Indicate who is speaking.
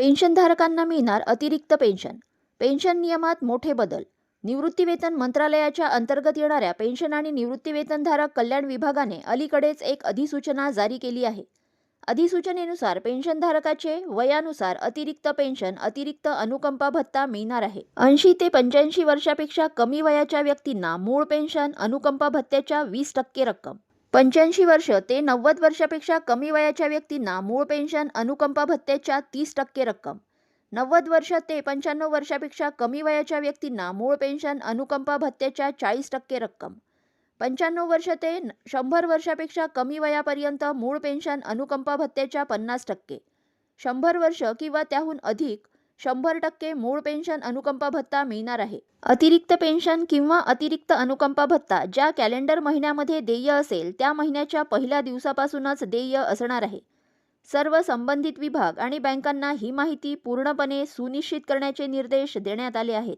Speaker 1: पेन्शनधारकांना मिळणार अतिरिक्त pension. Pension नियमात मोठे बदल. निवृत्तीवेतन मंत्रालयाच्या अंतर्गत येणाऱ्या पेन्शन आणि निवृत्तीवेतनधारक कल्याण विभागाने अलीकडेच एक अधिसूचना जारी केली आहे. अधिसूचनेनुसार पेन्शनधारकाचे वयानुसार अतिरिक्त पेन्शन अतिरिक्त अनुकंपा भत्ता मिळणार आहे. ऐंशी ते पंच्याऐंशी वर्षापेक्षा कमी वयाच्या व्यक्तींना मूळ पेन्शन अनुकंपा भत्त्याच्या वीस टक्के रक्कम. पंच्याऐंशी वर्ष ते नव्वद वर्षापेक्षा कमी वयाच्या व्यक्तींना मूळ पेन्शन अनुकंपा भत्त्याच्या तीस टक्के रक्कम. नव्वद वर्ष ते पंच्याण्णव वर्षापेक्षा कमी वयाच्या व्यक्तींना मूळ पेन्शन अनुकंपा भत्त्याच्या चाळीस टक्के रक्कम. पंच्याण्णव वर्ष ते शंभर वर्षापेक्षा कमी वयापर्यंत मूळ पेन्शन अनुकंपा भत्त्याच्या पन्नास टक्के. शंभर वर्ष किंवा त्याहून अधिक शंभर टक्के मूळ पेन्शन अनुकंपा भत्ता मिळणार आहे. अतिरिक्त पेन्शन किंवा अतिरिक्त अनुकंपा भत्ता ज्या कॅलेंडर महिन्यामध्ये देय असेल त्या महिन्याच्या पहिल्या दिवसापासूनच देय असणार आहे. सर्व संबंधित विभाग आणि बँकांना ही माहिती पूर्णपणे सुनिश्चित करण्याचे निर्देश देण्यात आले आहेत.